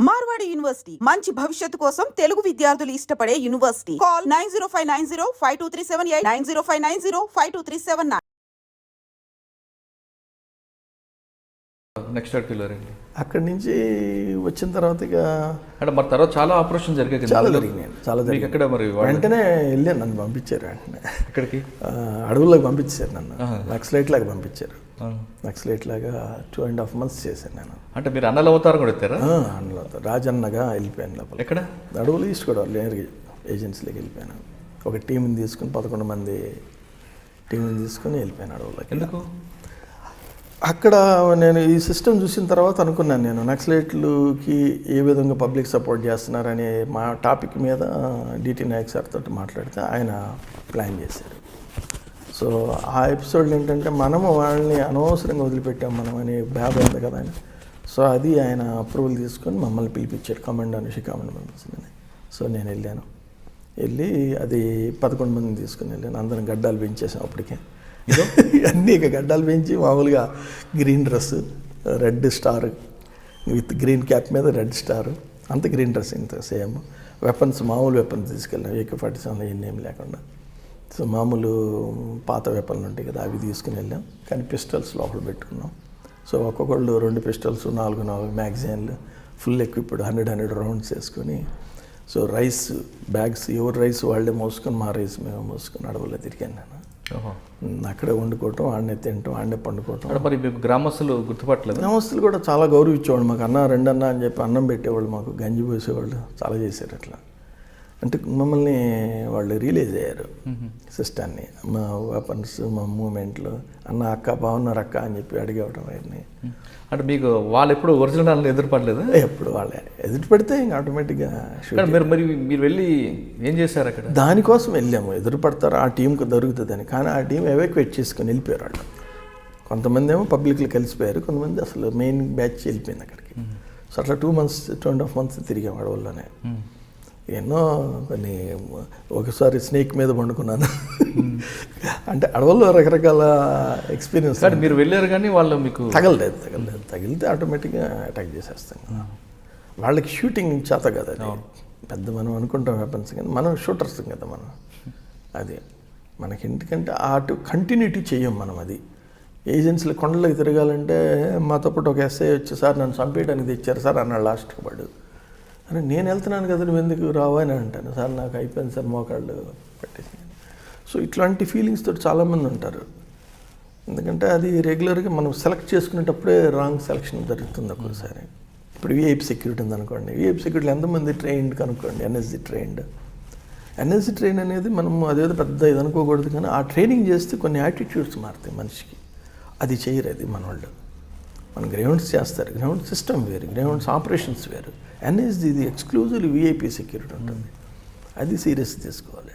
Marwadi university మంచి భవిష్యత్తు కోసం తెలుగు విద్యార్థులు ఇష్టపడే university. Call nine zero five nine zero five two three seven eight nine zero five nine zero five two three seven next అక్కడికి వెళ్ళారండి అక్కడి నుంచి వచ్చిన తర్వాత ఇక అంటే మరి తర్వాత చాలా ఆపరేషన్ జరిగాయి చాలా జరిగినాయి చాలా మీకు జరిగినాయి. ఎక్కడ మరి వెంటనే వెళ్ళాను నన్ను పంపించారు వెంటనే. ఎక్కడికి? ఆ, అడవుల్లోకి పంపించారు నన్ను. ఆహా. నక్సలైట్ లాగా పంపించారు. నక్సలైట్ లాగా టూ అండ్ హాఫ్ మంత్స్ చేశాను నేను. అంటే మీరు అన్నల అవతారం కూడా ఎత్తారా? ఆ, అందులో రాజన్నగా వెళ్ళిపోయాను లోపల. ఎక్కడ? అడవులు ఈస్ట్ కూడా లేరు ఏజెన్సీలోకి వెళ్ళిపోయాను. ఒక టీంని తీసుకుని పదకొండు మంది టీంని తీసుకుని వెళ్ళిపోయాను అడవులకి ఎందుకు? అక్కడ నేను ఈ సిస్టమ్ చూసిన తర్వాత అనుకున్నాను నేను నక్సలైట్లకి ఏ విధంగా పబ్లిక్ సపోర్ట్ చేస్తున్నారనే మా టాపిక్ మీద డిటి నాయక్ సార్ తోటి మాట్లాడితే ఆయన ప్లాన్ చేశారు. సో ఆ ఎపిసోడ్లు ఏంటంటే మనము వాళ్ళని అనవసరంగా వదిలిపెట్టాం మనం అనే బాధ ఉంది కదా అని సో అది ఆయన అప్రూవల్ తీసుకొని మమ్మల్ని పిలిపించాడు. కమాండ్ అనేసి కమాండ్ పంపించిందని. సో నేను వెళ్ళాను. వెళ్ళి అది పదకొండు మందిని తీసుకుని వెళ్ళాను. అందరం గడ్డాలు పెంచేసాం అప్పటికే. అన్నీ ఇక గడ్డాలు పెంచి మామూలుగా green dress red star with green cap మీద రెడ్ స్టార్ అంత గ్రీన్ డ్రెస్ ఇంత సేమ్ వెపన్స్ మామూలు వెపన్స్ తీసుకెళ్ళాం. ఏకే ఫార్టీ సెవెన్ ఏం లేకుండా. సో మామూలు పాత వెపన్లు ఉంటాయి కదా అవి తీసుకుని వెళ్ళాం. కానీ పిస్టల్స్ లోపల పెట్టుకున్నాం. సో ఒక్కొక్కళ్ళు రెండు పిస్టల్స్ నాలుగు నాలుగు మ్యాగజైన్లు full equipped hundred hundred rounds వేసుకొని సో రైస్ బ్యాగ్స్ ఎవరు రైస్ వాళ్ళే మోసుకొని మా రైస్ మేము మోసుకొని అడవుల్లో తిరిగాను నేను. అక్కడే వండుకోవటం ఆడనే తినటం ఆడనే పండుకోవటం. మరి మీకు గ్రామస్తులు గుర్తుపట్టలేదు? గ్రామస్తులు కూడా చాలా గౌరవించేవాళ్ళు మాకు. అన్న రెండన్న అని చెప్పి అన్నం పెట్టేవాళ్ళు మాకు. గంజి పోసేవాళ్ళు చాలా చేశారు అట్లా అంటే మమ్మల్ని వాళ్ళు రియలైజ్ అయ్యారు సిస్టాన్ని మా వెపన్స్ మా మూమెంట్లు అన్న అక్క బాగున్నారు అక్క అని చెప్పి అడిగేవడం వారిని అంటే మీకు వాళ్ళు ఎప్పుడు ఒరిజినల్ ఎదురుపడలేదు? ఎప్పుడు వాళ్ళే. ఎదుటి పెడితే ఇంకా ఆటోమేటిక్గా మీరు మరి మీరు వెళ్ళి ఏం చేశారు అక్కడ? దానికోసం వెళ్ళాము. ఎదురు పడతారు ఆ టీంకి దొరుకుతుందని కానీ ఆ టీం ఎవాక్యుయేట్ చేసుకొని వెళ్ళిపోయారు వాళ్ళు. కొంతమంది ఏమో పబ్లిక్లో కలిసిపోయారు కొంతమంది అసలు మెయిన్ బ్యాచ్ వెళ్ళిపోయింది అక్కడికి. సో అట్లా two months two and half months తిరిగాం అడవుల్లోనే ఎన్నో కొన్ని ఒకసారి స్నేక్ మీద పండుకున్నాను. అంటే అడవుల్లో రకరకాల ఎక్స్పీరియన్స్ కానీ మీరు వెళ్ళారు కానీ వాళ్ళు మీకు తగలలేదు తగలలేదు. తగిలితే ఆటోమేటిక్గా అటాక్ చేసేస్తాం. వాళ్ళకి షూటింగ్ చేత కదా అది. పెద్ద మనం అనుకుంటాం వెపన్స్ కానీ మనం షూటర్స్ కదా మనం. అది మనకి ఎందుకంటే అటు కంటిన్యూటీ చెయ్యం మనం అది. ఏజెన్సీలు కొండలకు తిరగాలంటే మాతో పాటు ఒక ఎస్ఐ వచ్చి సార్ నన్ను చంపేయడానికి తెచ్చారు సార్ అన్నాడు లాస్ట్కి వాడు. అరే నేను వెళ్తున్నాను కదా నువ్వు ఎందుకు రావు అని అంటాను. సార్ నాకు అయిపోయింది సార్ మోకాళ్ళు పెట్టేసి సో ఇట్లాంటి ఫీలింగ్స్ తోటి చాలామంది ఉంటారు. ఎందుకంటే అది రెగ్యులర్గా మనం సెలెక్ట్ చేసుకునేటప్పుడే రాంగ్ సెలక్షన్ జరుగుతుంది ఒక్కోసారి. ఇప్పుడు విఐపి సెక్యూరిటీ ఉంది అనుకోండి విఐపి సెక్యూరిటీ ఎంతమంది ట్రైన్డ్ కనుక్కోండి N S G trained N S G train అనేది మనం అదేదో పెద్ద ఇది అనుకోకూడదు కానీ ఆ ట్రైనింగ్ చేస్తే కొన్ని యాటిట్యూడ్స్ మారుతాయి మనిషికి. అది చేయరు అది మన వాళ్ళు మన గ్రౌండ్స్ చేస్తారు. గ్రౌండ్ సిస్టమ్ వేరు. గ్రౌండ్స్ ఆపరేషన్స్ వేరు. ఎన్ఎస్జి ఇది ఎక్స్క్లూజివ్ వీఐపీ సెక్యూరిటీ ఉంటుంది. అది సీరియస్ తీసుకోవాలి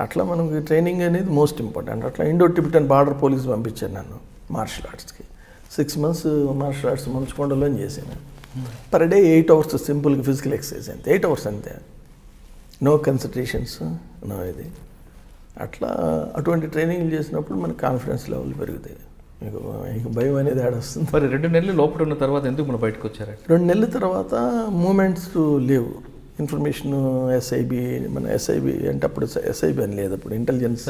అట్లా మనకి ట్రైనింగ్ అనేది మోస్ట్ ఇంపార్టెంట్ అట్లా ఇండో టిబిటన్ బార్డర్ పోలీస్ పంపించాను నన్ను మార్షల్ ఆర్ట్స్కి సిక్స్ మంత్స్ మార్షల్ ఆర్ట్స్ మంచుకొండలో చేశాను. పర్ డే ఎయిట్ అవర్స్ సింపుల్గా ఫిజికల్ ఎక్సర్సైజ్ అంతే. ఎయిట్ అవర్స్ అంతే. నో కన్సన్ట్రేషన్స్ నో ఇది. అట్లా అటువంటి ట్రైనింగ్లు చేసినప్పుడు మన కాన్ఫిడెన్స్ లెవెల్ పెరుగుతాయి. మీకు మీకు భయం అనేది ఆడొస్తుంది మరి రెండు నెలలు లోపల ఉన్న తర్వాత ఎందుకు మనం బయటకు వచ్చారు రెండు నెలల తర్వాత మూమెంట్స్ లేవు. ఇన్ఫర్మేషన్ ఎస్ఐబి మన ఎస్ఐబి అంటే అప్పుడు ఎస్ఐబి అని లేదు అప్పుడు ఇంటెలిజెన్స్.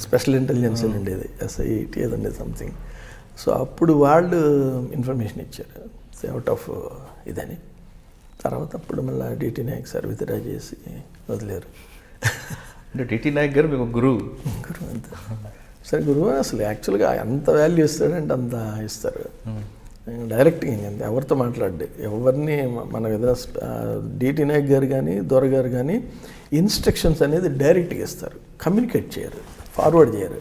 స్పెషల్ ఇంటెలిజెన్స్ అని ఉండేది ఎస్ఐటి ఏది ఉండేది సంథింగ్ సో అప్పుడు వాళ్ళు ఇన్ఫర్మేషన్ ఇచ్చారు. అవుట్ ఆఫ్ ఇదని. తర్వాత అప్పుడు మళ్ళీ డిటి నాయక్ సార్ విత్డ్రా చేసి వదిలేరు. అంటే డిటి నాయక్ గారు మీకు గురువు. గురువు అంతే. సరే గురువు అసలు యాక్చువల్గా ఎంత వాల్యూ ఇస్తాడంటే అంత ఇస్తారు. డైరెక్ట్గా ఇంకంతే ఎవరితో మాట్లాడు ఎవరిని మన ఏదైనా డిటి నాయక్ గారు కానీ దొర గారు కానీ ఇన్స్ట్రక్షన్స్ అనేది డైరెక్ట్గా ఇస్తారు. కమ్యూనికేట్ చేయరు. ఫార్వర్డ్ చేయరు.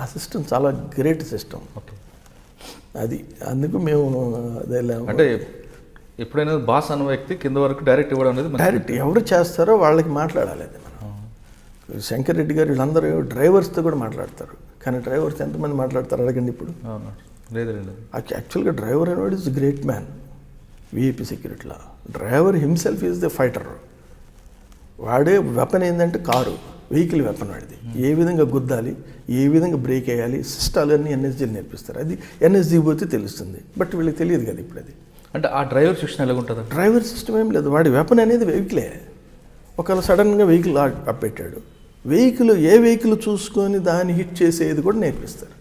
ఆ సిస్టమ్ చాలా గ్రేట్ సిస్టమ్ అది అందుకు మేము అంటే ఎప్పుడైనా బాస్ అన్న వ్యక్తి కింద వరకు డైరెక్ట్ ఇవ్వడం అనేది. డైరెక్ట్ ఎవరు చేస్తారో వాళ్ళకి మాట్లాడాలి శంకర్ రెడ్డి గారు వీళ్ళందరూ డ్రైవర్స్తో కూడా మాట్లాడతారు. కానీ డ్రైవర్స్ ఎంతమంది మాట్లాడతారు అడగండి ఇప్పుడు. యాక్చువల్గా డ్రైవర్ అనేవాడు is great man. VIP సెక్యూరిటీలో. Driver himself is the fighter. వాడే వెపన్ ఏంటంటే కారు. వెహికల్ వెపన్ వాడిది. ఏ విధంగా గుద్దాలి ఏ విధంగా బ్రేక్ వేయాలి సిస్టాలు అన్నీ ఎన్ఎస్జీలు నేర్పిస్తారు. అది ఎన్ఎస్జీ పోతే తెలుస్తుంది. బట్ వీళ్ళకి తెలియదు కదా ఇప్పుడు అది. అంటే ఆ డ్రైవర్ శిక్షణ ఎలాగుంటుంది? డ్రైవర్ సిస్టమ్ ఏం లేదు. వాడి వెపన్ అనేది వెహికలే. ఒకవేళ సడన్గా వెహికల్ అప్పెట్టాడు వెహికల్ ఏ వెహికల్ చూసుకొని దాన్ని హిట్ చేసేది కూడా నేర్పిస్తారు.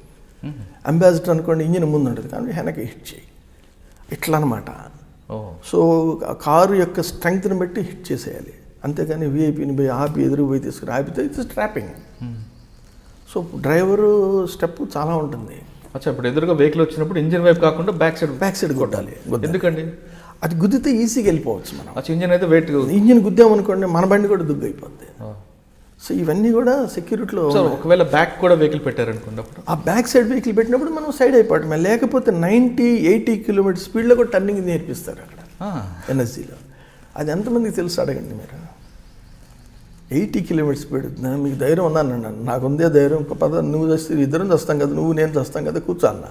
అంబాసిడర్ అనుకోండి ఇంజిన్ ముందు ఉంటుంది కానీ వెనక హిట్ చేయి. ఇట్లా అనమాట సో కారు యొక్క స్ట్రెంగ్త్ని బట్టి హిట్ చేసేయాలి. అంతేగాని వీఐపీని పోయి ఆపి ఎదురు పోయి తీసుకుని ఆపితే it's trapping. So driver step చాలా ఉంటుంది. అచ్చా ఇప్పుడు ఎదురుగా వెహికల్ వచ్చినప్పుడు ఇంజిన్ వైపు కాకుండా బ్యాక్ సైడ్ బ్యాక్ సైడ్ కొట్టాలి. ఎందుకండి? అది గుద్దితే ఈజీగా వెళ్ళిపోవచ్చు మనం. ఇంజిన్ అయితే వెయిట్ ఇంజిన్ గుద్దామనుకోండి మన బండి కూడా దుగ్గు అయిపోద్ది సో ఇవన్నీ కూడా సెక్యూరిటీలో ఒకవేళ బ్యాక్ కూడా వెహికల్ పెట్టారనుకోండి అప్పుడు? ఆ బ్యాక్ సైడ్ వెహికల్ పెట్టినప్పుడు మనం సైడ్ అయిపోవటమే లేకపోతే నైంటీ ఎయిటీ కిలోమీటర్ స్పీడ్లో కూడా టర్నింగ్ నేర్పిస్తారు అక్కడ. ఎన్ఎస్జీలో అది ఎంతమందికి తెలుసు అడగండి మీరు. Eighty kilometer speed. మీకు ధైర్యం ఉందా అన్నాను నాకు ఉందే ధైర్యం. ఒక పద నువ్వు చేస్తే ఇద్దరం చేస్తాం కదా నువ్వు నేను చేస్తాం కదా కూర్చో అన్న.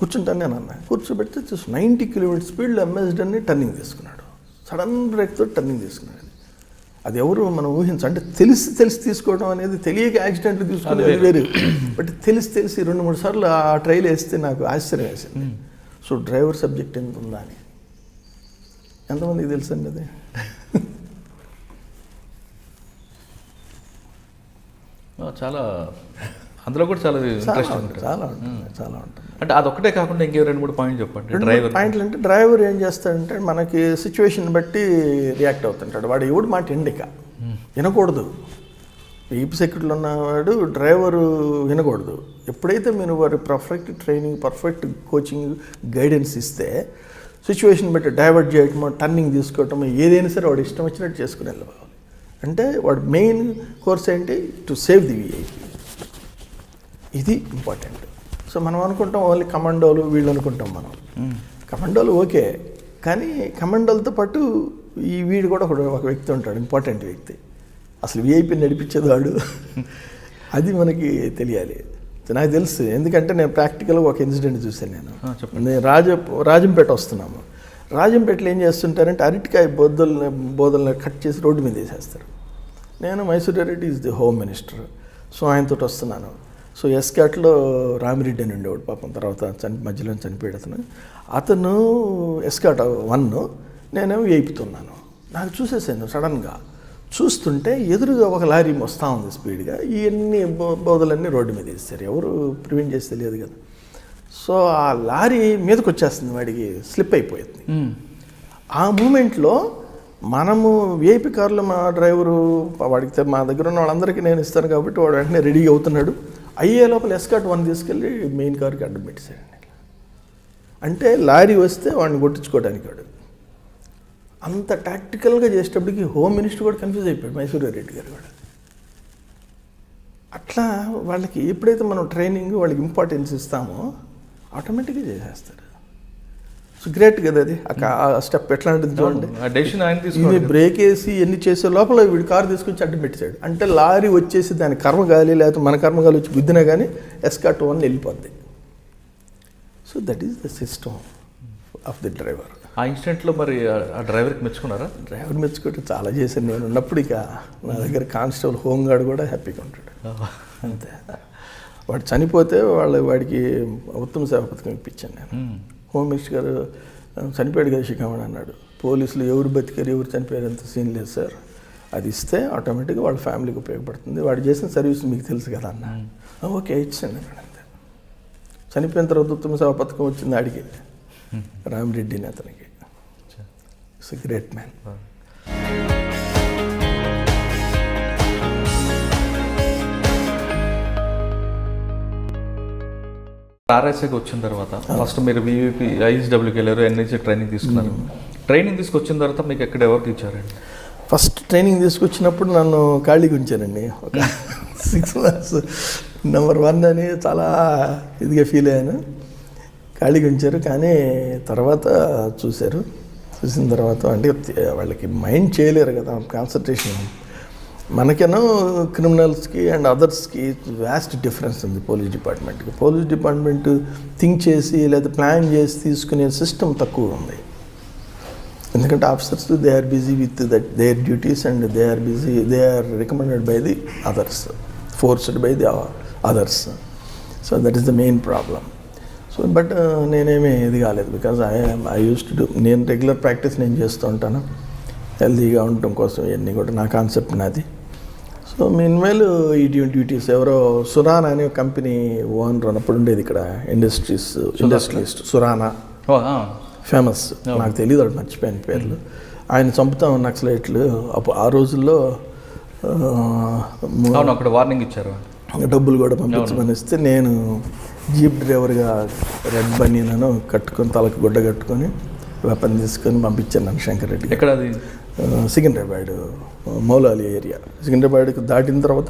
కూర్చుంటాను నేను అన్న. కూర్చోబెడితే చూసి నైంటీ కిలోమీటర్ స్పీడ్లో ఎంఎస్డన్ని టర్నింగ్ తీసుకున్నాడు. సడన్ బ్రేక్తో టర్నింగ్ తీసుకున్నాడు. అది ఎవరు మనం ఊహించం అంటే తెలిసి తెలిసి తీసుకోవడం అనేది తెలియక యాక్సిడెంట్లు తీసుకునేది వేరు. బట్ తెలిసి తెలిసి రెండు మూడు సార్లు ఆ ట్రైల్ వేస్తే నాకు ఆశ్చర్యం వేసింది. సో డ్రైవర్ సబ్జెక్ట్ ఎంత ఉందా అని. ఎంతమందికి తెలుసండి అది? చాలా అందులో కూడా చాలా ఇంట్రెస్ట్ ఉంటుంది చాలా ఉంటుంది చాలా ఉంటుంది. అంటే అదొక్కటే కాకుండా ఇంకే రెండు మూడు పాయింట్ చెప్పండి. డ్రైవర్ పాయింట్లు అంటే డ్రైవర్ ఏం చేస్తాడంటే మనకి సిచ్యువేషన్ బట్టి రియాక్ట్ అవుతుంటాడు. వాడు ఎవడు మాట ఎండిక వినకూడదు. ఈపీ సెక్యూరిటీలో ఉన్నవాడు డ్రైవరు వినకూడదు. ఎప్పుడైతే మీరు వారి perfect training perfect coaching guidance ఇస్తే సిచ్యువేషన్ బట్టి డైవర్ట్ చేయటమో టర్నింగ్ తీసుకోవటమో ఏదైనా సరే వాడు ఇష్టం వచ్చినట్టు చేసుకుని వెళ్ళిపోవాలి. అంటే వాడు మెయిన్ కోర్స్ ఏంటి? టు సేవ్ ది విఐపి ఇది ఇంపార్టెంట్. సో మనం అనుకుంటాం ఓన్లీ కమాండోలు వీళ్ళు అనుకుంటాం మనం. కమాండోలు ఓకే కానీ కమాండోలతో పాటు ఈ వీడు కూడా ఒక వ్యక్తి ఉంటాడు ఇంపార్టెంట్ వ్యక్తి. అసలు విఐపి నడిపించేది వాడు. అది మనకి తెలియాలి. నాకు తెలుసు ఎందుకంటే నేను ప్రాక్టికల్గా ఒక ఇన్సిడెంట్ చూశాను నేను. నేను రాజ రాజంపేట వస్తున్నాము. రాజంపేటలో ఏం చేస్తుంటారంటే అరటికాయ బోద్దల్ని బోదల్ని కట్ చేసి రోడ్డు మీద వేసేస్తారు. నేను Mysore Reddy is the home minister so ఆయనతో వస్తున్నాను. సో ఎస్కాట్లో రామిరెడ్డి అని ఉండేవాడు పాపం తర్వాత చని మధ్యలో చనిపోయాడు అతను. అతను ఎస్కాట్ వన్ నేనేమో వేయిపుతున్నాను. నాకు చూసేసాను సడన్గా. చూస్తుంటే ఎదురుగా ఒక లారీ వస్తూ ఉంది స్పీడ్గా. ఇవన్నీ బో- బోదలన్నీ రోడ్డు మీద వేస్తారు ఎవరు ప్రివెంట్ చేసి తెలియదు కదా. సో ఆ లారీ మీదకి వచ్చేస్తుంది వాడికి స్లిప్ అయిపోయింది. ఆ మూమెంట్లో మనము విఐపి కార్లో మా డ్రైవరు వాడికి మా దగ్గర ఉన్న వాళ్ళందరికీ నేను ఇస్తాను కాబట్టి వాడు వెంటనే రెడీ అవుతున్నాడు. అయ్యే లోపల ఎస్కాట్ వన్ తీసుకెళ్ళి మెయిన్ కార్కి అడ్డం పెట్టేశాడండి అంటే లారీ వస్తే వాడిని కొట్టించుకోవడానికి వాడు అంత టాక్టికల్గా చేసేటప్పటికి హోమ్ మినిస్టర్ కూడా కన్ఫ్యూజ్ అయిపోయాడు మైసూర్ రెడ్డి గారు కూడా. అట్లా వాళ్ళకి ఎప్పుడైతే మనం ట్రైనింగ్ వాళ్ళకి ఇంపార్టెన్స్ ఇస్తామో ఆటోమేటిక్గా చేసేస్తారు సో గ్రేట్ కదా అది? ఆ స్టెప్ ఎట్లాంటిది చూడండి. ఆ డెసిషన్ ఆయన ఇది బ్రేక్ వేసి ఎన్ని చేసే లోపల వీడు కారు తీసుకొచ్చి అడ్డం పెట్టాడు అంటే లారీ వచ్చేసి దాని కర్మగాలి లేకపోతే మన కర్మగాలి వచ్చి గుద్దినా కానీ ఎస్కాట్ వన్ వెళ్ళిపోద్ది. So that is the system of the driver ఆ ఇన్సిడెంట్లో మరి ఆ- డ్రైవర్కి మెచ్చుకున్నారా? డ్రైవర్ మెచ్చుకుంటే చాలా చేశాను నేను. ఉన్నప్పుడు ఇక నా దగ్గర కానిస్టేబుల్ హోమ్ గార్డ్ కూడా హ్యాపీగా ఉంటాడు. అంతే. వాడు చనిపోతే వాళ్ళ వాడికి ఉత్తమ సేవ పథకం ఇప్పించాను నేను. హోమ్ మినిస్టర్ గారు చనిపోయాడు కదా శిఖామణి అన్నాడు. పోలీసులు ఎవరు బతికారు ఎవరు చనిపోయారు అంత సీన్ లేదు సార్. అది ఇస్తే ఆటోమేటిక్గా వాళ్ళ ఫ్యామిలీకి ఉపయోగపడుతుంది. వాడు చేసిన సర్వీస్ మీకు తెలుసు కదా అన్న. ఓకే ఇచ్చాను అన్నాడు అంతే. చనిపోయిన తర్వాత ఉత్తమ సేవ పథకం వచ్చింది ఆడికి. రామిరెడ్డిని అతనికి. ఇట్స్ గ్రేట్ మ్యాన్ ఆర్ఎస్ఐకి వచ్చిన తర్వాత ఫస్ట్ మీరు వివిపి ఐఎస్డబ్ల్యూకి వెళ్ళారు ఎన్ఐసి ట్రైనింగ్ తీసుకున్నారు. ట్రైనింగ్ తీసుకొచ్చిన తర్వాత మీకు ఎక్కడ ఎవరు టీచరండి? ఫస్ట్ ట్రైనింగ్ తీసుకొచ్చినప్పుడు నన్ను ఖాళీగా ఉంచారండి. ఒక సిక్స్ మంత్స్ నెంబర్ వన్ అని చాలా ఇదిగా ఫీల్ అయ్యాను. ఖాళీగా ఉంచారు కానీ తర్వాత చూశారు. చూసిన తర్వాత అంటే వాళ్ళకి మైండ్ చేయలేరు కదా కాన్సన్ట్రేషన్ మనకేనో క్రిమినల్స్కి అండ్ అదర్స్కి వ్యాస్ట్ డిఫరెన్స్ ఉంది పోలీస్ డిపార్ట్మెంట్కి. పోలీస్ డిపార్ట్మెంట్ థింక్ చేసి లేదా ప్లాన్ చేసి తీసుకునే సిస్టమ్ తక్కువ ఉంది. ఎందుకంటే officers they are busy with that their duties and they are busy they are recommended by the others forced by the others so that is the main problem so but నేనేమి ఇది కాలేదు. Because I I use to do నేను regular practice నేను చేస్తూ ఉంటాను. హెల్తీగా ఉండటం కోసం ఇవన్నీ కూడా నా కాన్సెప్ట్ నాది. సో మీన్వేల్ ఈ డ్యూ డ్యూటీస్ ఎవరో సురానా అనే కంపెనీ ఓనర్ అన్నప్పుడు ఉండేది ఇక్కడ ఇండస్ట్రీస్ ఇండస్ట్రియలిస్ట్ సురానా. ఫేమస్ నాకు తెలియదు వాడు మర్చిపోయిన పేర్లు. ఆయన చంపుతాం నక్సలైట్లు అప్పుడు ఆ రోజుల్లో అక్కడ వార్నింగ్ ఇచ్చారు. డబ్బులు కూడా పంపించమని ఇస్తే నేను జీప్ డ్రైవర్గా రెడ్ బనీనను కట్టుకొని తలకు గుడ్డ కట్టుకొని వెపన్ తీసుకొని పంపించాను నన్ను శంకర్ రెడ్డి ఎక్కడ అది సికింద్రాబాద్ మౌలాలి ఏరియా. సికింద్రాబాద్కి దాటిన తర్వాత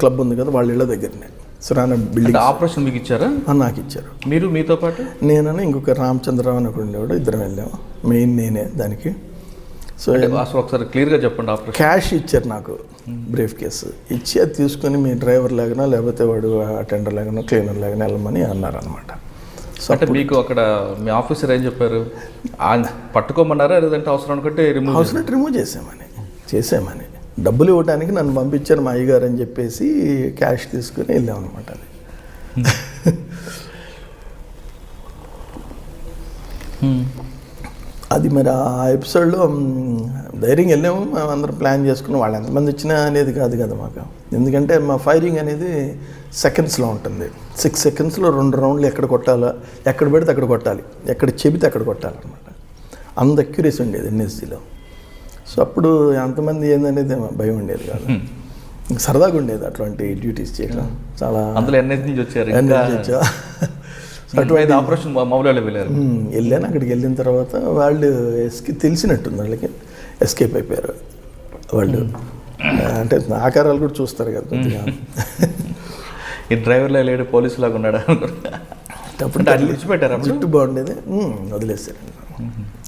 క్లబ్ ఉంది కదా వాళ్ళ ఇళ్ళ దగ్గరనే. సురాన బిల్డింగ్ ఆపరేషన్ మీకు ఇచ్చారా? నాకు ఇచ్చారు. మీరు మీతో పాటు? నేనని ఇంకొక రామచంద్రరావు అని ఉండేవాడు ఇద్దరం వెళ్ళాము మెయిన్ నేనే దానికి. సో అసలు ఒకసారి క్లియర్గా చెప్పండి ఆపరేషన్. క్యాష్ ఇచ్చారు నాకు బ్రీఫ్ కేసు. ఇచ్చి అది తీసుకొని మీ డ్రైవర్ లాగానో లేకపోతే వాడు అటెండర్ లాగానో క్లీనర్ లాగానో వెళ్ళమని అన్నారు అనమాట సో అంటే మీకు అక్కడ మీ ఆఫీసర్ ఏం చెప్పారు? పట్టుకోమన్నారా? లేదంటే అవసరం అనుకుంటే రిమూవ్ నెట్ రిమూవ్ చేసామని చేసామని డబ్బులు ఇవ్వడానికి నన్ను పంపించారు మా అయ్యగారు అని చెప్పేసి క్యాష్ తీసుకుని వెళ్ళాం అనమాట అది. అది మరి ఆ ఎపిసోడ్లో మ్, ధైర్యంగా వెళ్ళాము. మేము అందరం ప్లాన్ చేసుకుని వాళ్ళు ఎంతమంది వచ్చినా అనేది కాదు కదా మాకు. ఎందుకంటే మా ఫైరింగ్ అనేది సెకండ్స్లో ఉంటుంది. సిక్స్ సెకండ్స్లో రెండు రౌండ్లు ఎక్కడ కొట్టాలో ఎక్కడ పెడితే అక్కడ కొట్టాలి. ఎక్కడ చెబితే అక్కడ కొట్టాలన్నమాట. అంత అక్యురేసీ ఉండేది ఎన్ఎస్జీలో. సో అప్పుడు ఎంతమంది ఏందనేది భయం ఉండేది కాదు. సరదాగా ఉండేది అటువంటి డ్యూటీస్ చేయడం చాలా అందులో ఎన్ఎస్ నుంచి వచ్చారు. అటువంటి ఆపరేషన్ వెళ్ళారు. వెళ్ళాను. అక్కడికి వెళ్ళిన తర్వాత వాళ్ళు ఎస్కి తెలిసినట్టుంది వాళ్ళకి. ఎస్కేప్ అయిపోయారు వాళ్ళు. అంటే ఆకారాలు కూడా చూస్తారు కదా కొద్దిగా. ఈ డ్రైవర్లో లేడు పోలీసు లాగా ఉన్నాడా? అప్పుడు అప్పుడు? జుట్టు బాగుండేది. వదిలేశారు.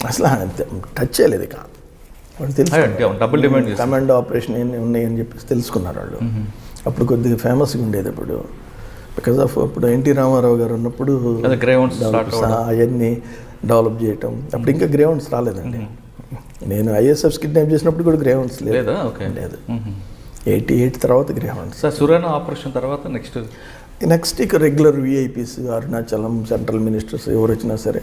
అసలు టచ్ చేయలేదు ఇక. వాళ్ళు తెలుసు అంటే డబుల్ డిమాండ్ కమాండ్ ఆపరేషన్ ఎన్ని ఉన్నాయని చెప్పేసి తెలుసుకున్నారు వాళ్ళు. అప్పుడు కొద్దిగా ఫేమస్గా ఉండేది అప్పుడు. బికాజ్ ఆఫ్ అప్పుడు ఎన్టీ రామారావు గారు ఉన్నప్పుడు అవన్నీ డెవలప్ చేయటం. అప్పుడు ఇంకా గ్రేవౌండ్స్ రాలేదండి. నేను ఐఎస్ఎఫ్ కిడ్నాప్ చేసినప్పుడు కూడా గ్రేవౌండ్స్ లేదు లేదా? ఓకే. లేదు. ఎయిటీ ఎయిట్ తర్వాత గ్రేవౌండ్స్ సార్ సురేనా ఆపరేషన్ తర్వాత నెక్స్ట్ నెక్స్ట్ ఇక regular VIPs Arunachalam central ministers ఎవరు వచ్చినా సరే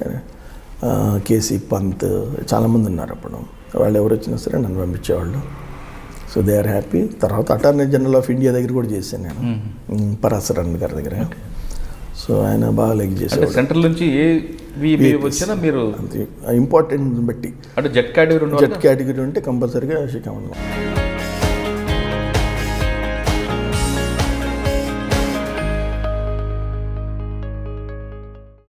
కేసీ పంత్ చాలామంది ఉన్నారు అప్పుడు. వాళ్ళు ఎవరు వచ్చినా సరే నన్ను పంపించేవాళ్ళు. సో దే ఆర్ హ్యాపీ తర్వాత అటార్నీ జనరల్ ఆఫ్ ఇండియా దగ్గర కూడా చేశాను నేను. పరాశరన్ గారి దగ్గర. సో ఆయన బాగా లైక్ చేసేవాడు సెంట్రల్ నుంచి ఏ వచ్చినా మీరు ఇంపార్టెంట్ బట్టి. అంటే జెట్ కేటగిరీ జెట్ కేటగిరీ ఉంటే కంపల్సరీగా శిఖామణి